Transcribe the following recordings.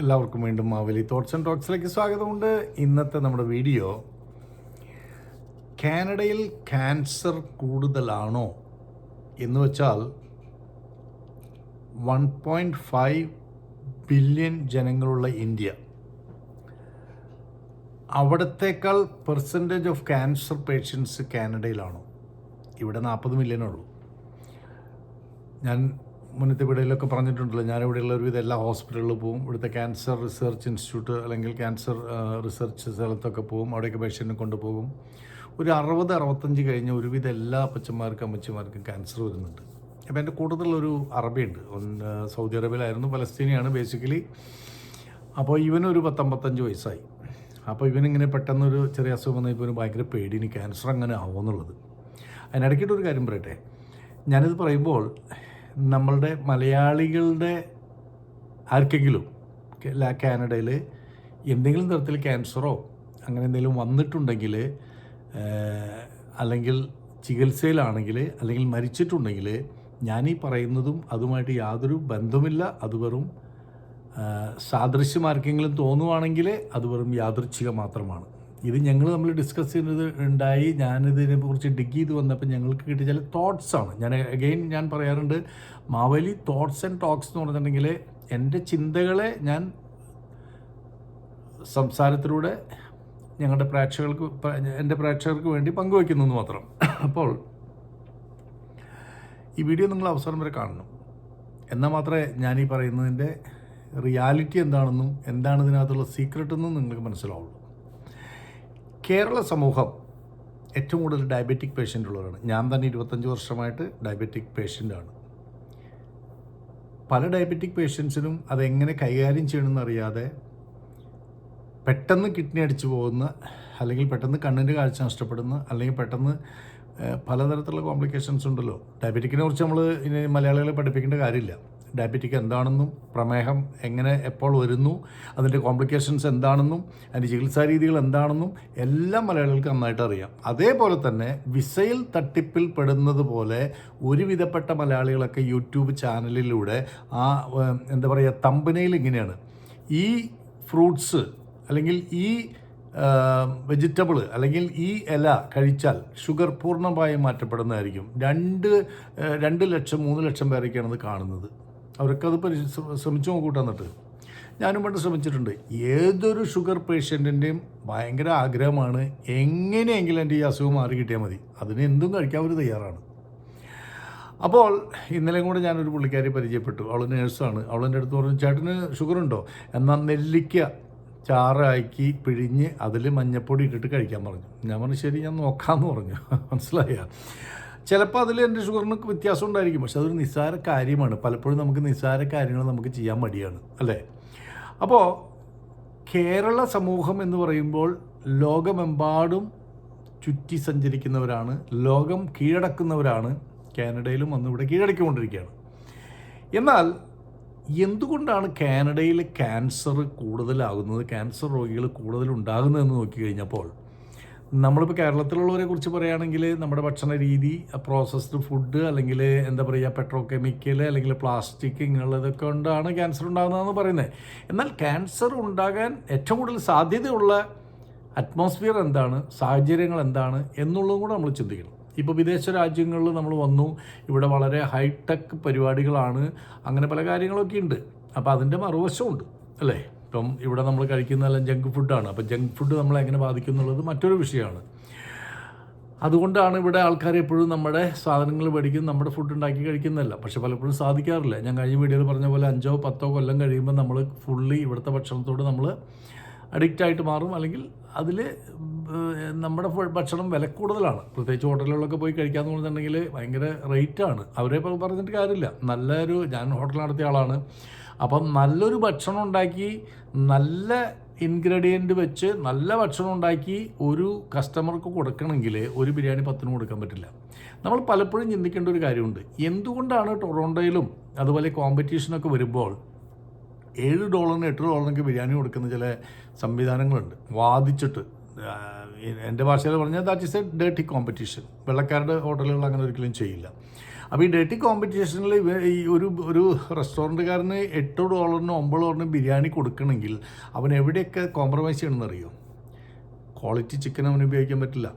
എല്ലാവർക്കും വീണ്ടും Mavli thoughts and ടോക്സിലേക്ക് സ്വാഗതമുണ്ട്. ഇന്നത്തെ നമ്മുടെ വീഡിയോ കാനഡയിൽ ക്യാൻസർ കൂടുതലാണോ എന്ന് വെച്ചാൽ വൺ പോയിന്റ് ഫൈവ് ബില്യൺ ജനങ്ങളുള്ള ഇന്ത്യ. അവിടത്തേക്കാൾ പെർസെന്റേജ് ഓഫ് ക്യാൻസർ പേഷ്യൻസ് കാനഡയിലാണോ? ഇവിടെ നാൽപ്പത് മില്യനേ ഉള്ളൂ. ഞാൻ മുന്നത്തെ വീടുകളിലൊക്കെ പറഞ്ഞിട്ടുണ്ടല്ലോ. ഞാൻ ഇവിടെയുള്ള ഒരുവിധ എല്ലാ ഹോസ്പിറ്റലുകളിൽ പോകും ഇവിടുത്തെ ക്യാൻസർ റിസർച്ച് ഇൻസ്റ്റിറ്റ്യൂട്ട് അല്ലെങ്കിൽ ക്യാൻസർ റിസർച്ച് സ്ഥലത്തൊക്കെ പോകും അവിടെയൊക്കെ പേഷ്യന്റിനെ കൊണ്ടുപോകും. ഒരു അറുപത് അറുപത്തഞ്ച് കഴിഞ്ഞ ഒരുവിധ എല്ലാ അപ്പച്ചന്മാർക്കും അമ്മച്ചിമാർക്കും ക്യാൻസർ വരുന്നുണ്ട്. അപ്പോൾ എന്റെ കൂടുതലൊരു അറബിയുണ്ട്. സൗദി അറേബ്യയിലായിരുന്നു പലസ്തീനിയാണ് ബേസിക്കലി അപ്പോൾ ഇവനൊരു പത്തമ്പത്തഞ്ച് വയസ്സായി. അപ്പോൾ ഇവനിങ്ങനെ പെട്ടെന്നൊരു ചെറിയ അസുഖം വന്നാൽ ഇവന് ഭയങ്കര പേടി. ഇനി ക്യാൻസർ അങ്ങനെ ആവുമെന്നുള്ളത്. അതിനിടയ്ക്കിട്ടൊരു കാര്യം പറയട്ടെ. ഞാനിത് പറയുമ്പോൾ നമ്മളുടെ മലയാളികളുടെ ആർക്കെങ്കിലും കാനഡയിൽ എന്തെങ്കിലും തരത്തിൽ ക്യാൻസറോ അങ്ങനെ എന്തെങ്കിലും വന്നിട്ടുണ്ടെങ്കിൽ അല്ലെങ്കിൽ ചികിത്സയിലാണെങ്കിൽ അല്ലെങ്കിൽ മരിച്ചിട്ടുണ്ടെങ്കിൽ ഞാനീ പറയുന്നതും അതുമായിട്ട് യാതൊരു ബന്ധമില്ല അത് വെറും സാദൃശ്യം ആർക്കെങ്കിലും തോന്നുവാണെങ്കിൽ അത് വെറും യാദൃച്ഛിക മാത്രമാണ്. ഇത് ഞങ്ങൾ നമ്മൾ ഡിസ്കസ് ചെയ്യുന്നത് ഉണ്ടായി. ഞാനിതിനെ കുറിച്ച് ഡിഗ് ചെയ്ത് വന്നപ്പോൾ ഞങ്ങൾക്ക് കിട്ടിയ ചില തോട്ട്സാണ് ഞാൻ അഗെയിൻ ഞാൻ പറയാറുണ്ട് മാവലി തോട്ട്സ് ആൻഡ് ടോക്സ് എന്ന് പറഞ്ഞിട്ടുണ്ടെങ്കിൽ എന്റെ ചിന്തകളെ ഞാൻ സംസാരത്തിലൂടെ ഞങ്ങളുടെ പ്രേക്ഷകർക്ക് എന്റെ പ്രേക്ഷകർക്ക് വേണ്ടി പങ്കുവയ്ക്കുന്നു മാത്രം. അപ്പോൾ ഈ വീഡിയോ നിങ്ങൾ അവസരം വരെ കാണണം. എന്നാൽ മാത്രമേ ഞാൻ ഈ പറയുന്നതിന്റെ റിയാലിറ്റി എന്താണെന്നും എന്താണ് ഇതിനകത്തുള്ള സീക്രട്ടെന്നും നിങ്ങൾക്ക് മനസ്സിലാവുള്ളൂ. കേരള സമൂഹം ഏറ്റവും കൂടുതൽ ഡയബറ്റിക് പേഷ്യന്റ് ഉള്ളവരാണ്. ഞാൻ തന്നെ ഇരുപത്തഞ്ച് വർഷമായിട്ട് ഡയബറ്റിക് പേഷ്യന്റാണ് പല ഡയബറ്റിക് പേഷ്യൻസിനും അതെങ്ങനെ കൈകാര്യം ചെയ്യണമെന്ന് അറിയാതെ പെട്ടെന്ന് കിഡ്നി അടിച്ചു പോകുന്ന അല്ലെങ്കിൽ പെട്ടെന്ന് കണ്ണിന്റെ കാഴ്ച നഷ്ടപ്പെടുന്ന അല്ലെങ്കിൽ പെട്ടെന്ന് പലതരത്തിലുള്ള കോംപ്ലിക്കേഷൻസ് ഉണ്ടല്ലോ. ഡയബറ്റിക്കിനെ കുറിച്ച് നമ്മൾ ഇനി മലയാളികളെ പഠിപ്പിക്കേണ്ട കാര്യമില്ല. ഡയബറ്റിക് എന്താണെന്നും പ്രമേഹം എങ്ങനെ എപ്പോൾ വരുന്നു അതിന്റെ കോംപ്ലിക്കേഷൻസ് എന്താണെന്നും അതിന്റെ ചികിത്സാ രീതികൾ എന്താണെന്നും എല്ലാം മലയാളികൾക്ക് നന്നായിട്ട് അറിയാം. അതേപോലെ തന്നെ വിസയിൽ തട്ടിപ്പിൽ പെടുന്നത് പോലെ ഒരുവിധപ്പെട്ട മലയാളികളൊക്കെ യൂട്യൂബ് ചാനലിലൂടെ ആ എന്താ പറയുക തമ്പനയിൽ ഇങ്ങനെയാണ്. ഈ ഫ്രൂട്ട്സ് അല്ലെങ്കിൽ ഈ വെജിറ്റബിൾ അല്ലെങ്കിൽ ഈ ഇല കഴിച്ചാൽ ഷുഗർ പൂർണമായും മാറ്റപ്പെടുന്നതായിരിക്കും. രണ്ട് രണ്ട് ലക്ഷം മൂന്ന് ലക്ഷം പേരൊക്കെയാണ് ഇത് കാണുന്നത്. അവരൊക്കെ അത് പരി ശ്രമിച്ചു നോക്കൂട്ടാ എന്നിട്ട്. ഞാനും പണ്ട് ശ്രമിച്ചിട്ടുണ്ട്. ഏതൊരു ഷുഗർ പേഷ്യന്റിന്റെയും ഭയങ്കര ആഗ്രഹമാണ് എങ്ങനെയെങ്കിലും എന്റെ ഈ അസുഖം മാറി കിട്ടിയാൽ മതി. അതിന് എന്തും കഴിക്കാൻ അവർ തയ്യാറാണ്. അപ്പോൾ ഇന്നലെയും കൂടെ ഞാനൊരു പുള്ളിക്കാരി പരിചയപ്പെട്ടു. അവൾ നേഴ്സാണ്. അവൾ എന്റെ അടുത്ത് പറഞ്ഞു ചേട്ടന് ഷുഗർ ഉണ്ടോ? എന്നാൽ നെല്ലിക്ക ചാറാക്കി പിഴിഞ്ഞ് അതിൽ മഞ്ഞപ്പൊടി ഇട്ടിട്ട് കഴിക്കാൻ പറഞ്ഞു. ഞാൻ പറഞ്ഞു ശരി ഞാൻ നോക്കാമെന്ന് പറഞ്ഞു. മനസ്സിലായ? ചിലപ്പോൾ അതിൽ എന്റെ ഷുഗറിന് വ്യത്യാസം ഉണ്ടായിരിക്കും. പക്ഷെ അതൊരു നിസ്സാര കാര്യമാണ്. പലപ്പോഴും നമുക്ക് നിസ്സാര കാര്യങ്ങൾ നമുക്ക് ചെയ്യാൻ മടിയാണ്. അല്ലേ? അപ്പോൾ കേരള സമൂഹം എന്ന് പറയുമ്പോൾ ലോകമെമ്പാടും ചുറ്റി സഞ്ചരിക്കുന്നവരാണ്. ലോകം കീഴടക്കുന്നവരാണ്. കാനഡയിലും വന്ന് ഇവിടെ കീഴടക്കിക്കൊണ്ടിരിക്കുകയാണ്. എന്നാൽ എന്തുകൊണ്ടാണ് കാനഡയിൽ ക്യാൻസർ കൂടുതലാകുന്നത്? ക്യാൻസർ രോഗികൾ കൂടുതൽ ഉണ്ടാകുന്നതെന്ന് നോക്കിക്കഴിഞ്ഞപ്പോൾ നമ്മളിപ്പോൾ കേരളത്തിലുള്ളവരെ കുറിച്ച് പറയുകയാണെങ്കിൽ നമ്മുടെ ഭക്ഷണ രീതി പ്രോസസ്ഡ് ഫുഡ് അല്ലെങ്കിൽ എന്താ പറയുക പെട്രോ കെമിക്കൽ അല്ലെങ്കിൽ പ്ലാസ്റ്റിക് ഇങ്ങനെയുള്ളതൊക്കെ കൊണ്ടാണ് ക്യാൻസർ ഉണ്ടാകുന്നതെന്ന് പറയുന്നത്. എന്നാൽ ക്യാൻസർ ഉണ്ടാകാൻ ഏറ്റവും കൂടുതൽ സാധ്യതയുള്ള അറ്റ്മോസ്ഫിയർ എന്താണ് സാഹചര്യങ്ങൾ എന്താണ് എന്നുള്ളതും കൂടെ നമ്മൾ ചിന്തിക്കണം. ഇപ്പോൾ വിദേശ രാജ്യങ്ങളിൽ നമ്മൾ വന്നു ഇവിടെ വളരെ ഹൈടെക് പരിപാടികളാണ് അങ്ങനെ പല കാര്യങ്ങളൊക്കെ ഉണ്ട്. അപ്പോൾ അതിന്റെ മറുവശമുണ്ട് അല്ലേ? ഇപ്പം ഇവിടെ നമ്മൾ കഴിക്കുന്നതെല്ലാം ജങ്ക് ഫുഡാണ് അപ്പം ജങ്ക് ഫുഡ് നമ്മളെ എങ്ങനെ ബാധിക്കും എന്നുള്ളത് മറ്റൊരു വിഷയമാണ്. അതുകൊണ്ടാണ് ഇവിടെ ആൾക്കാർ എപ്പോഴും നമ്മുടെ സാധനങ്ങൾ മേടിക്കും നമ്മുടെ ഫുഡ് ഉണ്ടാക്കി കഴിക്കുന്നതല്ല. പക്ഷെ പലപ്പോഴും സാധിക്കാറില്ല. ഞാൻ കഴിഞ്ഞ വീഡിയോയിൽ പറഞ്ഞ പോലെ അഞ്ചോ പത്തോ കൊല്ലം കഴിയുമ്പോൾ നമ്മൾ ഫുള്ളി ഇവിടുത്തെ ഭക്ഷണത്തോട് നമ്മൾ അഡിക്റ്റ് ആയിട്ട് മാറും. അല്ലെങ്കിൽ അതിൽ നമ്മുടെ ഭക്ഷണം വില കൂടുതലാണ്. പ്രത്യേകിച്ച് ഹോട്ടലുകളിലൊക്കെ പോയി കഴിക്കാന്ന് പറഞ്ഞിട്ടുണ്ടെങ്കിൽ ഭയങ്കര റേറ്റാണ് അവരെ പറഞ്ഞിട്ട് കാര്യമില്ല. നല്ലൊരു ഞാൻ ഹോട്ടൽ നടത്തിയ ആളാണ്. അപ്പം നല്ലൊരു ഭക്ഷണം ഉണ്ടാക്കി നല്ല ഇൻഗ്രീഡിയന്റ് വെച്ച് നല്ല ഭക്ഷണം ഉണ്ടാക്കി ഒരു കസ്റ്റമർക്ക് കൊടുക്കണമെങ്കിൽ ഒരു ബിരിയാണി പത്തിന് കൊടുക്കാൻ പറ്റില്ല. നമ്മൾ പലപ്പോഴും ചിന്തിക്കേണ്ട ഒരു കാര്യമുണ്ട്. എന്തുകൊണ്ടാണ് ടൊറോണ്ടോയിലും അതുപോലെ കോമ്പറ്റീഷനൊക്കെ വരുമ്പോൾ ഏഴ് ഡോളറിന് എട്ട് ഡോളറിനൊക്കെ ബിരിയാണി കൊടുക്കുന്ന ചില സംവിധാനങ്ങളുണ്ട്. വാദിച്ചിട്ട് എന്റെ ഭാഷയിൽ പറഞ്ഞാൽ that is a dirty competition വെള്ളക്കാരുടെ ഹോട്ടലുകൾ അങ്ങനെ ഒരിക്കലും ചെയ്യില്ല. അപ്പോൾ ഈ ഡേറ്റി കോമ്പറ്റീഷനിൽ ഈ ഒരു ഒരു റെസ്റ്റോറന്റുകാരന് എട്ട് ഡോളറിന് ഒമ്പത് ഡോളറിന് ബിരിയാണി കൊടുക്കണമെങ്കിൽ അവൻ എവിടെയൊക്കെ കോംപ്രമൈസ് ചെയ്യണമെന്ന് അറിയോ ക്വാളിറ്റി ചിക്കൻ അവന് ഉപയോഗിക്കാൻ പറ്റില്ല.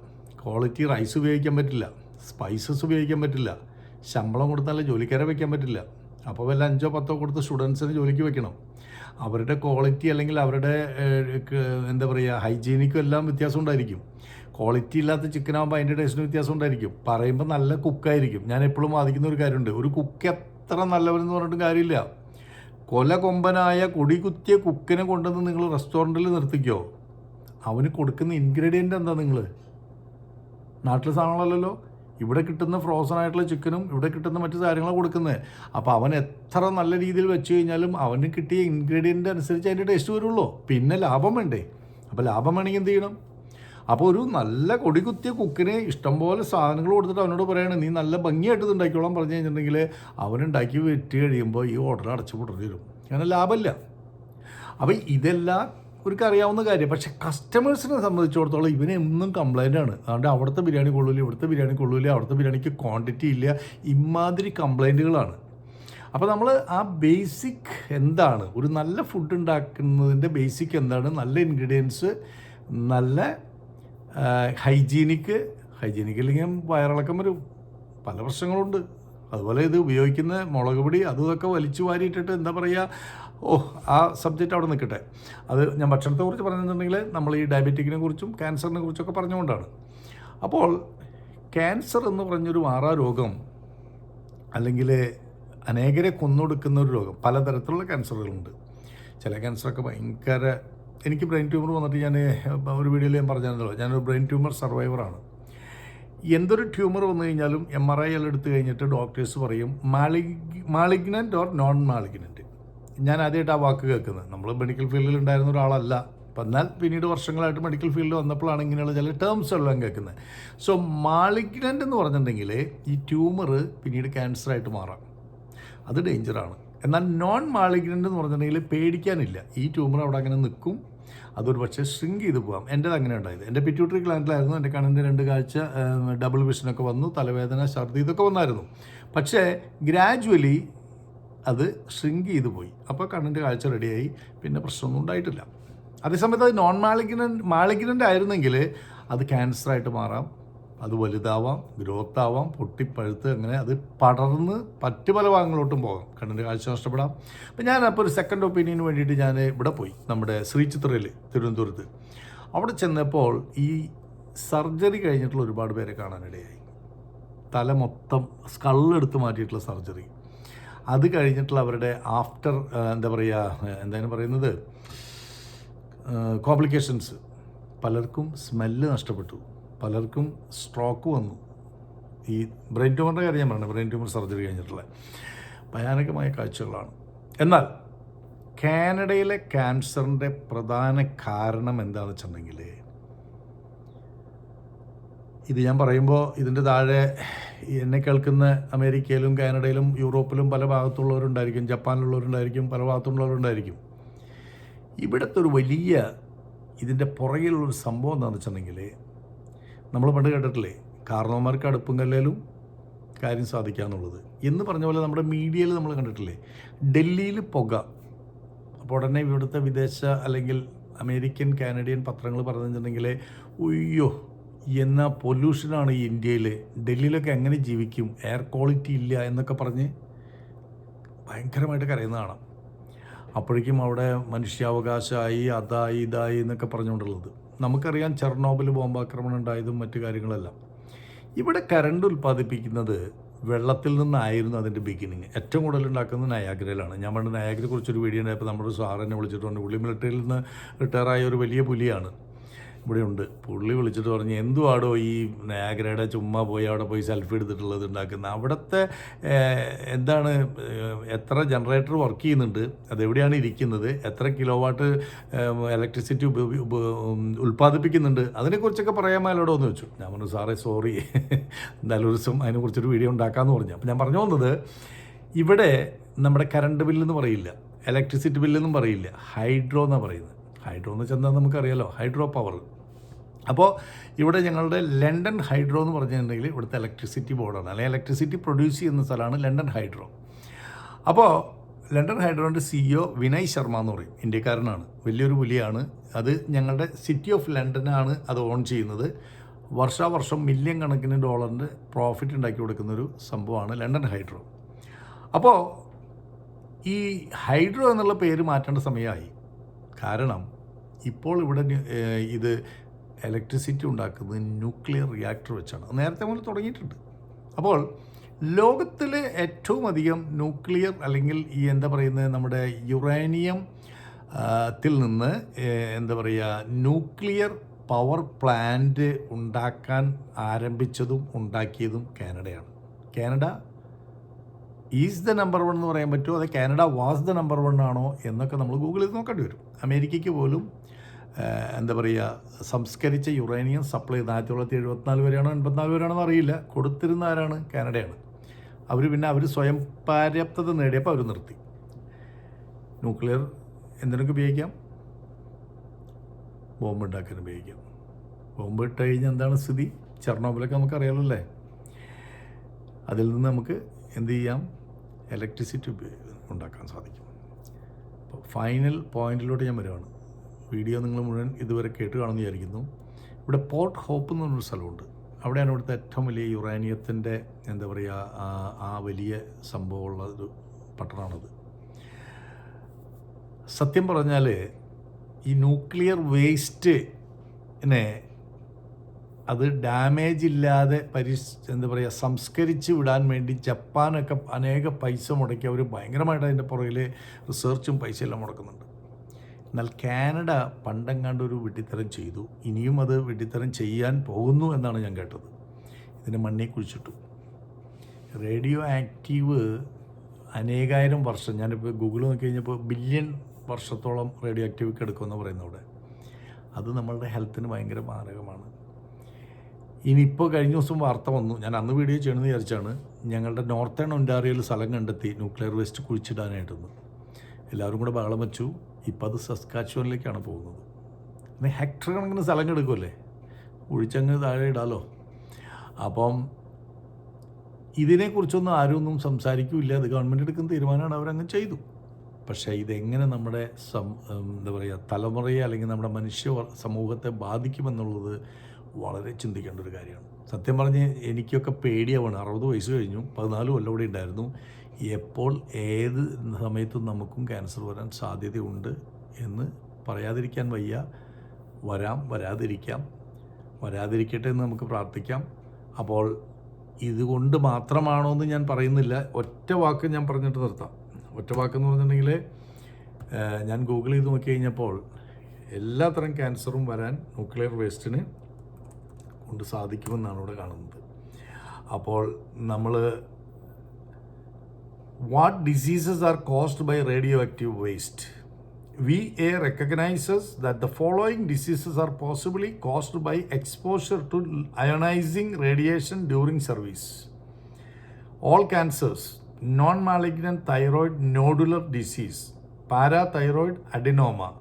ക്വാളിറ്റി റൈസ് ഉപയോഗിക്കാൻ പറ്റില്ല. സ്പൈസസ് ഉപയോഗിക്കാൻ പറ്റില്ല. ശമ്പളം കൊടുത്താലേ ജോലിക്കാരെ വയ്ക്കാൻ പറ്റില്ല. അപ്പോൾ വല്ല അഞ്ചോ പത്തോ കൊടുത്ത് സ്റ്റുഡൻസിന് ജോലിക്ക് വെക്കണം. അവരുടെ ക്വാളിറ്റി അല്ലെങ്കിൽ അവരുടെ എന്താ പറയുക ഹൈജീനിക്കും എല്ലാം വ്യത്യാസം ഉണ്ടായിരിക്കും. ക്വാളിറ്റി ഇല്ലാത്ത ചിക്കൻ ആകുമ്പോൾ അതിന്റെ ടേസ്റ്റിന് വ്യത്യാസം ഉണ്ടായിരിക്കും. പറയുമ്പോൾ നല്ല കുക്കായിരിക്കും ഞാൻ എപ്പോഴും വാദിക്കുന്ന ഒരു കാര്യമുണ്ട്. ഒരു കുക്ക് എത്ര നല്ലവരെന്ന് പറഞ്ഞിട്ടും കാര്യമില്ല. കൊല കൊമ്പനായ കൊടി കുത്തിയ കുക്കിനെ കൊണ്ടുവന്ന് നിങ്ങൾ റെസ്റ്റോറന്റിൽ നിർത്തിക്കോ? അവന് കൊടുക്കുന്ന ഇൻഗ്രീഡിയന്റ് എന്താ നിങ്ങൾ നാട്ടിൽ സാധനങ്ങളല്ലല്ലോ. ഇവിടെ കിട്ടുന്ന ഫ്രോസൺ ആയിട്ടുള്ള ചിക്കനും ഇവിടെ കിട്ടുന്ന മറ്റു സാധനങ്ങളും കൊടുക്കുന്നത്. അപ്പോൾ അവൻ എത്ര നല്ല രീതിയിൽ വെച്ച് കഴിഞ്ഞാലും അവന് കിട്ടിയ ഇൻഗ്രീഡിയന്റ് അനുസരിച്ച് അതിന്റെ ടേസ്റ്റ് വരുള്ളൂ. പിന്നെ ലാഭം വേണ്ടേ? അപ്പോൾ ലാഭം വേണമെങ്കിൽ എന്ത് ചെയ്യണം? അപ്പോൾ ഒരു നല്ല കൊടികുത്തിയ കുക്കിന് ഇഷ്ടംപോലെ സാധനങ്ങൾ കൊടുത്തിട്ട് അവനോട് പറയണം നീ നല്ല ഭംഗിയായിട്ട് ഇത് പറഞ്ഞു കഴിഞ്ഞിട്ടുണ്ടെങ്കിൽ അവനുണ്ടാക്കി വിറ്റ് കഴിയുമ്പോൾ ഈ ഓർഡർ അടച്ചു പൊട്ടേണ്ടി വരും അങ്ങനെ ലാഭമില്ല. അപ്പോൾ ഇതെല്ലാം അവർക്ക് അറിയാവുന്ന കാര്യം. പക്ഷെ കസ്റ്റമേഴ്സിനെ സംബന്ധിച്ചിടത്തോളം ഇവന് എന്നും കംപ്ലൈന്റ് ആണ്. അതുകൊണ്ട് അവിടുത്തെ ബിരിയാണി കൊള്ളൂല ഇവിടുത്തെ ബിരിയാണി കൊള്ളൂല അവിടുത്തെ ബിരിയാണിക്ക് ക്വാണ്ടിറ്റി ഇല്ല ഇമാതിരി കംപ്ലൈന്റുകളാണ് അപ്പോൾ നമ്മൾ ആ ബേസിക് എന്താണ്? ഒരു നല്ല ഫുഡ് ഉണ്ടാക്കുന്നതിന്റെ ബേസിക് എന്താണ്? നല്ല ഇൻഗ്രീഡിയൻസ് നല്ല ഹൈജീനിക്ക് ഹൈജീനിക്ക് ഇല്ലെങ്കിൽ വയറിളക്കം വരും. പല പ്രശ്നങ്ങളുണ്ട്. അതുപോലെ ഇത് ഉപയോഗിക്കുന്ന മുളക് പൊടി അതും ഇതൊക്കെ വലിച്ചു വാരിയിട്ടിട്ട് എന്താ പറയുക ഓ ആ സബ്ജക്റ്റ് അവിടെ നിൽക്കട്ടെ. അത് ഞാൻ ഭക്ഷണത്തെ കുറിച്ച് പറഞ്ഞിട്ടുണ്ടെങ്കിൽ നമ്മൾ ഈ ഡയബറ്റിക്കിനെ കുറിച്ചും ക്യാൻസറിനെ കുറിച്ചൊക്കെ പറഞ്ഞുകൊണ്ടാണ്. അപ്പോൾ ക്യാൻസർ എന്ന് പറഞ്ഞൊരു മാറാ രോഗം അല്ലെങ്കിൽ അനേകരെ കൊന്നൊടുക്കുന്ന ഒരു രോഗം പലതരത്തിലുള്ള ക്യാൻസറുകളുണ്ട്. ചില ക്യാൻസറൊക്കെ ഭയങ്കര എനിക്ക് ബ്രെയിൻ ട്യൂമർ വന്നിട്ട് ഞാൻ ഒരു വീഡിയോയിൽ ഞാൻ പറഞ്ഞല്ലോ ഞാനൊരു ബ്രെയിൻ ട്യൂമർ സർവൈവറാണ് എന്തൊരു ട്യൂമർ വന്നു കഴിഞ്ഞാലും എം ആർ ഐ എല്ലാം എടുത്തു കഴിഞ്ഞിട്ട് ഡോക്ടേഴ്സ് പറയും മാളിഗ് മാളിഗ്നന്റ് ഓർ നോൺ മാളിഗ്നന്റ് ഞാൻ ആദ്യമായിട്ട് ആ വാക്ക് കേൾക്കുന്നത്. നമ്മൾ മെഡിക്കൽ ഫീൽഡിൽ ഉണ്ടായിരുന്ന ഒരാളല്ല. അപ്പം എന്നാൽ പിന്നീട് വർഷങ്ങളായിട്ട് മെഡിക്കൽ ഫീൽഡിൽ വന്നപ്പോഴാണ് ഇങ്ങനെയുള്ള ചില ടേംസ് എല്ലാം കേൾക്കുന്നത്. സോ മാളിഗ്നന്റ് എന്ന് പറഞ്ഞിട്ടുണ്ടെങ്കിൽ ഈ ട്യൂമർ പിന്നീട് ക്യാൻസറായിട്ട് മാറാം. അത് ഡേഞ്ചറാണ്. എന്നാൽ നോൺ മാളിഗ്നന്റ് എന്ന് പറഞ്ഞിട്ടുണ്ടെങ്കിൽ പേടിക്കാനില്ല. ഈ ട്യൂമർ അവിടെ അങ്ങനെ നിൽക്കും. അതൊരു പക്ഷേ ഷ്രിങ്ക് ചെയ്ത് പോകാം എന്റേത് അങ്ങനെ ഉണ്ടായത്. എന്റെ പിറ്റ്യൂട്ടറി ഗ്ലാൻഡിലായിരുന്നു എന്റെ കണ്ണിന്റെ രണ്ട് കാഴ്ച ഡബിൾ വിഷനൊക്കെ വന്നു. തലവേദന ഛർദി ഇതൊക്കെ വന്നായിരുന്നു. പക്ഷേ ഗ്രാജുവലി അത് ഷ്രിങ്ക് ചെയ്ത് പോയി. അപ്പോൾ കണ്ണിന്റെ കാഴ്ച റെഡിയായി പിന്നെ പ്രശ്നമൊന്നും ഉണ്ടായിട്ടില്ല. അതേസമയത്ത് അത് നോൺ മാളിഗ്നന്റ് മാളിഗ്നന്റ് ആയിരുന്നെങ്കിൽ അത് ക്യാൻസറായിട്ട് മാറാം. അത് വലുതാവാം ഗ്രോത്ത് ആവാം പൊട്ടിപ്പഴുത്ത് അങ്ങനെ അത് പടർന്ന് മറ്റ് പല ഭാഗങ്ങളോട്ടും പോകാം. കണ്ണിന്റെ കാഴ്ച നഷ്ടപ്പെടാം. അപ്പം ഞാൻ അപ്പോൾ ഒരു സെക്കൻഡ് ഒപ്പീനിയന് വേണ്ടിയിട്ട് ഞാൻ ഇവിടെ പോയി നമ്മുടെ ശ്രീചിത്രയിൽ തിരുവനന്തപുരത്ത്. അവിടെ ചെന്നപ്പോൾ ഈ സർജറി കഴിഞ്ഞിട്ടുള്ള ഒരുപാട് പേരെ കാണാനിടയായി. തല മൊത്തം സ്കളെടുത്ത് മാറ്റിയിട്ടുള്ള സർജറി. അത് കഴിഞ്ഞിട്ടുള്ള അവരുടെ ആഫ്റ്റർ എന്താ പറയുക എന്താണ് പറയുന്നത്? കോംപ്ലിക്കേഷൻസ് പലർക്കും സ്മെല്ല് നഷ്ടപ്പെട്ടു. പലർക്കും സ്ട്രോക്ക് വന്നു. ഈ ബ്രെയിൻ ട്യൂമറിന്റെ കാര്യം പറഞ്ഞു ബ്രെയിൻ ട്യൂമർ സർജറി കഴിഞ്ഞിട്ടുള്ള ഭയാനകമായ കാഴ്ചകളാണ്. എന്നാൽ കാനഡയിലെ ക്യാൻസറിന്റെ പ്രധാന കാരണം എന്താണെന്ന് വെച്ചിട്ടുണ്ടെങ്കിൽ ഇത് ഞാൻ പറയുമ്പോൾ ഇതിന്റെ താഴെ എന്നെ കേൾക്കുന്ന അമേരിക്കയിലും കാനഡയിലും യൂറോപ്പിലും പല ഭാഗത്തുള്ളവരുണ്ടായിരിക്കും ജപ്പാനിലുള്ളവരുണ്ടായിരിക്കും പല ഭാഗത്തുള്ളവരുണ്ടായിരിക്കും. ഇവിടുത്തെ ഒരു വലിയ ഇതിന്റെ പുറകിലുള്ളൊരു സംഭവം എന്താണെന്ന് വെച്ചിട്ടുണ്ടെങ്കിൽ നമ്മൾ പണ്ട് കേട്ടിട്ടില്ലേ? കാരണവന്മാർക്ക് അടുപ്പും കല്ലേലും കാര്യം സാധിക്കാന്നുള്ളത്. എന്ന് പറഞ്ഞ പോലെ നമ്മുടെ മീഡിയയിൽ നമ്മൾ കണ്ടിട്ടില്ലേ? ഡൽഹിയിൽ പുക. അപ്പോൾ ഉടനെ ഇവിടുത്തെ വിദേശ അല്ലെങ്കിൽ അമേരിക്കൻ കാനഡിയൻ പത്രങ്ങൾ പറഞ്ഞിട്ടുണ്ടെങ്കിൽ ഉയ്യോ എന്ന പൊല്യൂഷനാണ് ഈ ഇന്ത്യയിൽ ഡൽഹിയിലൊക്കെ എങ്ങനെ ജീവിക്കും? എയർ ക്വാളിറ്റി ഇല്ല എന്നൊക്കെ പറഞ്ഞ് ഭയങ്കരമായിട്ട് കരയുന്ന കാണാം. അപ്പോഴേക്കും അവിടെ മനുഷ്യാവകാശമായി അതായി ഇതായി എന്നൊക്കെ പറഞ്ഞുകൊണ്ടുള്ളത്. നമുക്കറിയാം ചെർണോബിൽ ബോംബാക്രമണം ഉണ്ടായതും മറ്റു കാര്യങ്ങളെല്ലാം. ഇവിടെ കറണ്ട് ഉൽപ്പാദിപ്പിക്കുന്നത് വെള്ളത്തിൽ നിന്നായിരുന്നു അതിന്റെ ബിഗിനിങ് ഏറ്റവും കൂടുതൽ ഉണ്ടാക്കുന്നത് നയാഗ്രയിലാണ്. ഞാൻ പണ്ട് നയാഗ്രയെക്കുറിച്ചൊരു വീഡിയോ ഉണ്ടായപ്പോൾ നമ്മുടെ സാറിനെ വിളിച്ചിട്ടുണ്ട്. പുള്ളി മിലിറ്ററിയിൽ നിന്ന് റിട്ടയർ ആയ ഒരു വലിയ പുലിയാണ്. ഇവിടെയുണ്ട്. പുള്ളി വിളിച്ചിട്ട് പറഞ്ഞു എന്തുവാടോ ഈ നാഗരയുടെ ചുമ്മാ പോയി അവിടെ പോയി സെൽഫി എടുത്തിട്ടുള്ളത് ഉണ്ടാക്കുന്ന അവിടുത്തെ എന്താണ് എത്ര ജനറേറ്റർ വർക്ക് ചെയ്യുന്നുണ്ട് അതെവിടെയാണ് ഇരിക്കുന്നത് എത്ര കിലോ വാട്ട് ഇലക്ട്രിസിറ്റി ഉൽപ്പാദിപ്പിക്കുന്നുണ്ട് അതിനെക്കുറിച്ചൊക്കെ പറയാമല്ലോടോ എന്ന് വെച്ചു ഞാൻ പറഞ്ഞു സാറേ സോറി. എന്തായാലും ഒരു ദിവസം അതിനെക്കുറിച്ചൊരു വീഡിയോ ഉണ്ടാക്കാമെന്ന് പറഞ്ഞു. അപ്പോൾ ഞാൻ പറഞ്ഞു വന്നത് ഇവിടെ നമ്മുടെ കറണ്ട് ബില്ലെന്ന് പറയില്ല ഇലക്ട്രിസിറ്റി ബില്ലെന്നും പറയില്ല ഹൈഡ്രോ എന്നാണ് പറയുന്നത്. ഹൈഡ്രോ എന്ന് വെച്ചാൽ എന്താ നമുക്കറിയാലോ? Hydro power. അപ്പോൾ ഇവിടെ ഞങ്ങളുടെ ലണ്ടൻ ഹൈഡ്രോ എന്ന് പറഞ്ഞിട്ടുണ്ടെങ്കിൽ ഇവിടുത്തെ ഇലക്ട്രിസിറ്റി ബോർഡാണ് അല്ലെങ്കിൽ ഇലക്ട്രിസിറ്റി പ്രൊഡ്യൂസ് ചെയ്യുന്ന സ്ഥലമാണ് ലണ്ടൻ ഹൈഡ്രോ. അപ്പോൾ ലണ്ടൻ ഹൈഡ്രോന്റെ സിഇഒ വിനയ് ശർമ്മ എന്ന് പറയും. ഇന്ത്യക്കാരനാണ്. വലിയൊരു പുലിയാണ്. അത് ഞങ്ങളുടെ സിറ്റി ഓഫ് ലണ്ടനാണ് അത് ഓൺ ചെയ്യുന്നത്. വർഷാവർഷം മില്യൺ കണക്കിന് ഡോളറിന്റെ പ്രോഫിറ്റ് ഉണ്ടാക്കി കൊടുക്കുന്നൊരു സംഭവമാണ് ലണ്ടൻ ഹൈഡ്രോ. അപ്പോൾ ഈ ഹൈഡ്രോ എന്നുള്ള പേര് മാറ്റേണ്ട സമയമായി. കാരണം ഇപ്പോൾ ഇവിടെ ഇത് ഇലക്ട്രിസിറ്റി ഉണ്ടാക്കുന്നത് ന്യൂക്ലിയർ റിയാക്ടർ വെച്ചാണ്. നേരത്തെ മുതൽ തുടങ്ങിയിട്ടുണ്ട്. അപ്പോൾ ലോകത്തിലെ ഏറ്റവും അധികം ന്യൂക്ലിയർ അല്ലെങ്കിൽ ഈ എന്താ പറയുന്നത് നമ്മുടെ യുറേനിയം ത്തിൽ നിന്ന് എന്താ പറയുക ന്യൂക്ലിയർ പവർ പ്ലാന്റ് ഉണ്ടാക്കാൻ ആരംഭിച്ചതും ഉണ്ടാക്കിയതും കാനഡയാണ്. Canada is the number one എന്ന് പറയാൻ പറ്റുമോ? അത് Canada was the number one ആണോ എന്നൊക്കെ നമ്മൾ ഗൂഗിളിൽ നോക്കേണ്ടി വരും. അമേരിക്കയ്ക്ക് പോലും എന്താ പറയുക സംസ്കരിച്ച യുറേനിയം സപ്ലൈ ചെയ്ത് ആയിരത്തി തൊള്ളായിരത്തി എഴുപത്തിനാല് വരെയാണോ എൺപത്തിനാല് വരെയാണോ അറിയില്ല. കൊടുത്തിരുന്ന ആരാണ്? കാനഡയാണ്. അവർ പിന്നെ അവർ സ്വയം പര്യാപ്തത നേടിയപ്പോൾ അവർ നിർത്തി. ന്യൂക്ലിയർ എന്തിനൊക്കെ ഉപയോഗിക്കാം? ബോംബ് ഉണ്ടാക്കാൻ ഉപയോഗിക്കാം. ബോംബ് ഇട്ട് കഴിഞ്ഞാൽ എന്താണ് സ്ഥിതി? ചെർണോബിലൊക്കെ നമുക്കറിയാമല്ലോ അല്ലേ? അതിൽ നിന്ന് നമുക്ക് എന്ത് ചെയ്യാം? ഇലക്ട്രിസിറ്റി ഉണ്ടാക്കാൻ സാധിക്കും. അപ്പോൾ ഫൈനൽ പോയിന്റിലോട്ട് ഞാൻ വരുവാണ്. വീഡിയോ നിങ്ങൾ മുഴുവൻ ഇതുവരെ കേട്ട് കാണുമെന്ന് വിചാരിക്കുന്നു ഇവിടെ പോർട്ട് ഹോപ്പ് എന്ന് പറഞ്ഞൊരു സ്ഥലമുണ്ട്. അവിടെയാണ് ഇവിടുത്തെ ഏറ്റവും വലിയ യുറേനിയത്തിന്റെ എന്താ പറയുക ആ- വലിയ സംഭവമുള്ള ഒരു പട്ടണമാണത്. സത്യം പറഞ്ഞാൽ ഈ ന്യൂക്ലിയർ വേസ്റ്റിനെ അത് ഡാമേജ് ഇല്ലാതെ പരി എന്താ പറയുക സംസ്കരിച്ച് വിടാൻ വേണ്ടി ജപ്പാനൊക്കെ അനേക പൈസ മുടക്കി അവർ ഭയങ്കരമായിട്ട് അതിന്റെ പുറകിൽ റിസർച്ചും പൈസയെല്ലാം മുടക്കുന്നുണ്ട്. എന്നാൽ കാനഡ പണ്ടെങ്ങാണ്ട് ഒരു വെട്ടിത്തരം ചെയ്തു. ഇനിയും അത് വെട്ടിത്തരം ചെയ്യാൻ പോകുന്നു എന്നാണ് ഞാൻ കേട്ടത്. ഇതിനെ മണ്ണിൽ കുഴിച്ചിട്ടു. റേഡിയോ ആക്റ്റീവ് അനേകായിരം വർഷം ഞാനിപ്പോൾ ഗൂഗിൾ നോക്കി കഴിഞ്ഞപ്പോൾ ബില്യൺ വർഷത്തോളം റേഡിയോ ആക്റ്റീവ് കിടക്കുമെന്ന് പറയുന്നു അവിടെ. അത് നമ്മളുടെ ഹെൽത്തിന് ഭയങ്കര മാരകമാണ്. ഇനിയിപ്പോൾ കഴിഞ്ഞ ദിവസം വാർത്ത വന്നു. ഞാൻ അന്ന് വീഡിയോ ചെയ്യണമെന്ന് വിചാരിച്ചാണ് ഞങ്ങളുടെ നോർത്തേൺ ഒന്റാറിയയിൽ സ്ഥലം കണ്ടെത്തി ന്യൂക്ലിയർ വേസ്റ്റ് കുഴിച്ചിടാനായിട്ടൊന്ന്. എല്ലാവരും കൂടെ ബഹളം വെച്ചു. ഇപ്പം അത് സസ്കാച്ചുവനിലേക്കാണ് പോകുന്നത്. പിന്നെ ഹെക്ടർ കണക്കിന് സ്ഥലം കിടക്കുമല്ലേ ഒഴിച്ചങ്ങ് താഴെ ഇടാലോ? അപ്പം ഇതിനെക്കുറിച്ചൊന്നും ഒന്നും സംസാരിക്കില്ല. അത് ഗവൺമെന്റ് എടുക്കുന്ന തീരുമാനമാണ് അവരങ്ങ് ചെയ്തു. പക്ഷേ ഇതെങ്ങനെ നമ്മുടെ സം എന്താ പറയുക തലമുറയെ അല്ലെങ്കിൽ നമ്മുടെ മനുഷ്യ സമൂഹത്തെ ബാധിക്കുമെന്നുള്ളത് വളരെ ചിന്തിക്കേണ്ട ഒരു കാര്യമാണ്. സത്യം പറഞ്ഞ് എനിക്കൊക്കെ പേടിയാവാണ്. അറുപത് വയസ്സ് കഴിഞ്ഞു പതിനാല് കൊല്ലം ഇവിടെ ഉണ്ടായിരുന്നു. എപ്പോൾ ഏത് സമയത്തും നമുക്കും ക്യാൻസർ വരാൻ സാധ്യതയുണ്ട് എന്ന് പറയാതിരിക്കാൻ വയ്യ. വരാം വരാതിരിക്കാം. വരാതിരിക്കട്ടെ എന്ന് നമുക്ക് പ്രാർത്ഥിക്കാം. അപ്പോൾ ഇതുകൊണ്ട് മാത്രമാണോ എന്ന് ഞാൻ പറയുന്നില്ല. ഒറ്റ വാക്ക് ഞാൻ പറഞ്ഞിട്ട് നിർത്താം. ഒറ്റ വാക്കെന്ന് പറഞ്ഞിട്ടുണ്ടെങ്കിൽ ഞാൻ ഗൂഗിൾ ചെയ്ത് നോക്കി കഴിഞ്ഞപ്പോൾ എല്ലാത്തരം ക്യാൻസറും വരാൻ ന്യൂക്ലിയർ വേസ്റ്റിന് കൊണ്ട് സാധിക്കുമെന്നാണ് ഇവിടെ കാണുന്നത്. അപ്പോൾ നമ്മൾ what diseases are caused by radioactive waste. VA recognizes that the following diseases are possibly caused by exposure to ionizing radiation during service. All cancers, non malignant thyroid nodular disease, parathyroid adenoma,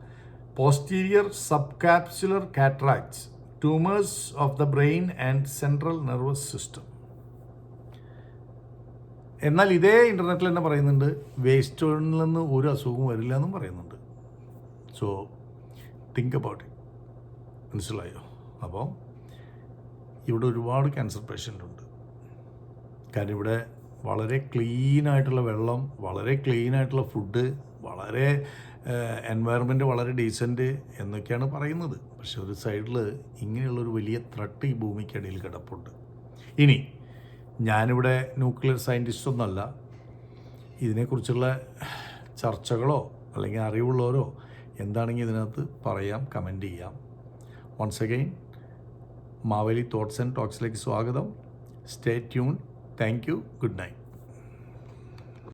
posterior subcapsular cataracts, tumors of the brain and central nervous system. എന്നാൽ ഇതേ ഇന്റർനെറ്റിൽ തന്നെ പറയുന്നുണ്ട് വേസ്റ്റിൽ നിന്ന് ഒരു അസുഖവും വരില്ല എന്നും പറയുന്നുണ്ട്. സോ തിങ്ക് അബൌട്ട് മനസ്സിലായോ? അപ്പോൾ ഇവിടെ ഒരുപാട് ക്യാൻസർ പേഷ്യന്റ് ഉണ്ട്. കാരണം ഇവിടെ വളരെ ക്ലീൻ ആയിട്ടുള്ള വെള്ളം വളരെ ക്ലീൻ ആയിട്ടുള്ള ഫുഡ് വളരെ എൻവയറമെന്റ് വളരെ ഡീസന്റ് എന്നൊക്കെയാണ് പറയുന്നത്. പക്ഷെ ഒരു സൈഡിൽ ഇങ്ങനെയുള്ളൊരു വലിയ ത്രട്ട് ഈ ഭൂമിക്കടിയിൽ കിടപ്പുണ്ട്. ഇനി ഞാനിവിടെ ന്യൂക്ലിയർ സയന്റിസ്റ്റ് ഒന്നല്ല ഇതിനെക്കുറിച്ചുള്ള ചർച്ചകളോ അല്ലെങ്കിൽ അറിവുള്ളവരോ എന്താണെങ്കിൽ ഇതിനകത്ത് പറയാം കമന്റ് ചെയ്യാം. Once again Maveli thoughts and ടോക്സിലേക്ക് സ്വാഗതം. Stay tune thank you good night